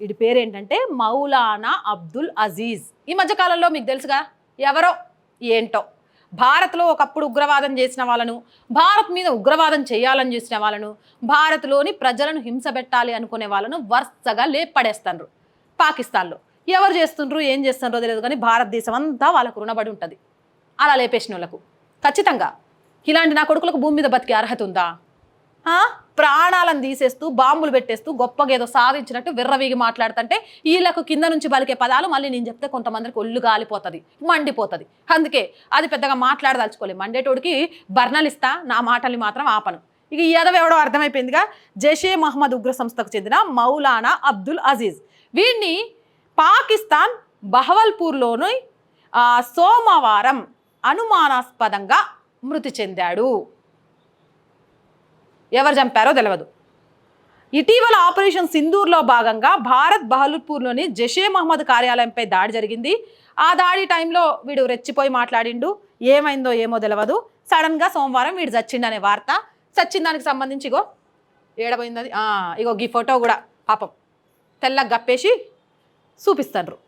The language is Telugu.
వీడి పేరు ఏంటంటే మౌలానా అబ్దుల్ అజీజ్. ఈ మధ్యకాలంలో మీకు తెలుసుగా? ఎవరో? ఏంటో? భారత్లో ఒకప్పుడు ఉగ్రవాదం చేసిన వాళ్ళను భారత్ మీద ఉగ్రవాదం చేయాలని చేసిన వాళ్ళను భారత్లోని ప్రజలను హింస పెట్టాలి అనుకునే వాళ్ళను వరుసగా లేపడేస్తారు పాకిస్తాన్లో. ఎవరు చేస్తుండ్రు? ఏం చేస్తుండ్రో తెలియదు కానీ భారతదేశం అంతా వాళ్ళకు రుణపడి ఉంటుంది. అలా లేపేసిన వాళ్ళకు ఖచ్చితంగా. ఇలాంటి నా కొడుకులకు భూమి మీద బతికే అర్హత ఉందా? ప్రాణ ప్రాణాలను తీసేస్తూ బాంబులు పెట్టేస్తూ గొప్పగా ఏదో సాధించినట్టు విర్రవీగి మాట్లాడుతుంటే వీళ్ళకు కింద నుంచి పలికే పదాలు మళ్ళీ నేను చెప్తే కొంతమందికి ఒళ్ళు గాలిపోతుంది మండిపోతుంది. అందుకే అది పెద్దగా మాట్లాడదలుచుకోలేదు. మండేటోడికి బర్నలిస్తా నా మాటల్ని మాత్రం ఆపను. ఇక ఈ ఎదవ ఎవడో అర్థమైపోయిందిగా? జైషే మహమ్మద్ ఉగ్ర సంస్థకు చెందిన మౌలానా అబ్దుల్ అజీజ్. వీడిని పాకిస్తాన్ బహవల్పూర్లోని సోమవారం అనుమానాస్పదంగా మృతి చెందాడు. ఎవరు చంపారో తెలియదు ఇటీవల ఆపరేషన్ సింధూర్లో భాగంగా భారత్ బహలుపూర్లోని జషే మహమ్మద్ కార్యాలయంపై దాడి జరిగింది. ఆ దాడి టైంలో వీడు రెచ్చిపోయి మాట్లాడిండు. ఏమైందో ఏమో తెలియదు సడన్గా సోమవారం వీడు చచ్చిండనే వార్త. చచ్చిన దానికి సంబంధించి ఇగో ఏడబోయింది ఇగో ఈ ఫోటో కూడా పాపం తెల్లగా గప్పేసి చూపిస్తాండ్రు.